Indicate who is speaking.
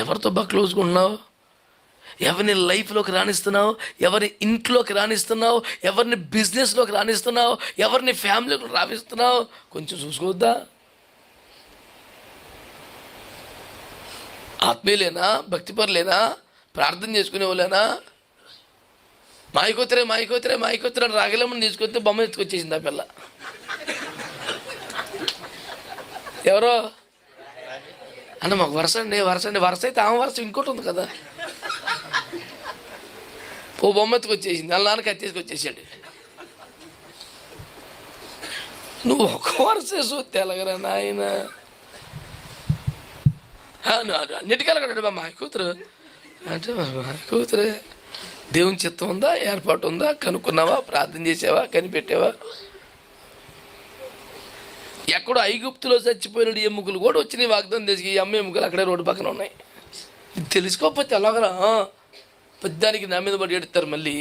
Speaker 1: ఎవరితో బాగా క్లోజ్గా ఉన్నావు? ఎవరిని లైఫ్లోకి రాణిస్తున్నావు ఎవరి ఇంట్లోకి రాణిస్తున్నావు ఎవరిని బిజినెస్లోకి రాణిస్తున్నావు ఎవరిని ఫ్యామిలీకి రాణిస్తున్నావు కొంచెం చూసుకోవద్దా? ఆత్మీయులేనా? భక్తిపరులేనా? ప్రార్థన చేసుకునే వాళ్ళేనా మాయకొత్తరే మాయకొత్తరే మాయకొత్తరే అని రాగలమని తీసుకొస్తే బొమ్మ ఎత్తుకొచ్చేసింది ఆ పిల్ల. ఎవరో? అన్న మాకు వరుస అండి వరుస అండి వరుస అయితే ఆమె వరుస ఇంకోటి ఉంది కదా. ఓ బొమ్మ ఎత్తుకొచ్చేసింది అలా నాన్న కత్తేసుకొచ్చేసాడు నువ్వు ఒక వరుస చూస్తే ఎలాగరా నాయన. అన్నిటికెళ్ళగలడు మా కూతురు. అంటే మా కూతురు దేవుని చిత్తం ఉందా ఏర్పాటు ఉందా కనుక్కున్నావా ప్రార్థన చేసావా కనిపెట్టావా? ఎక్కడో ఐగుప్తులో చచ్చిపోయిన ఎముకలు కూడా వచ్చినాయి వాగ్దానం చేసి ఈ అమ్మ ఎముకలు అక్కడే రోడ్డు పక్కన ఉన్నాయి. తెలుసుకోకపోతే ఎలాగరా? పెద్దానికి నా మీద పడి ఎడతారు మళ్ళీ.